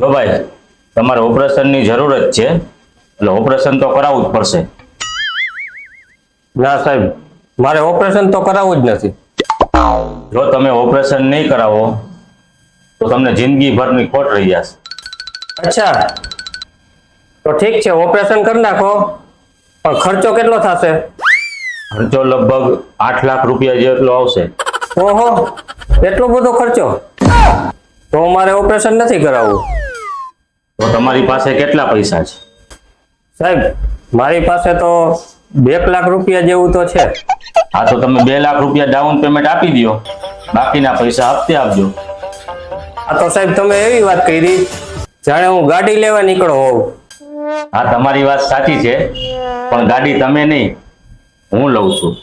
જો ભાઈ તમારે ઓપરેશનની જરૂર જ છે. એટલે ઓપરેશન તો કરાવવું જ પડશે. ના સાહેબ મારે ઓપરેશન તો કરાવવું જ નથી. જો તમે ઓપરેશન નહીં કરાવો તો તમને જિંદગીભરની ખોટ રહી જશે. અચ્છા. તો ઠીક છે ઓપરેશન કરી નાખો. પણ ખર્ચો કેટલો થશે? ખર્ચો લગભગ આઠ લાખ રૂપિયા જેટલો આવશે. ઓહો એટલો બધો ખર્ચો? તો મારે ઓપરેશન નથી કરાવવું. તો તમારી પાસે કેટલા પૈસા છે? સાહેબ મારી પાસે તો બે લાખ રૂપિયા જેવું તો છે. હા તો તમે બે લાખ રૂપિયા ડાઉન પેમેન્ટ આપી દો બાકીના પૈસા હપ્તે આપજો. આ તો સાહેબ તમે એવી વાત કરી. જાણે હું ગાડી લેવા નીકળો હોઉં. હા તમારી વાત સાચી છે પણ ગાડી તમે નહીં. હું લઉં છું.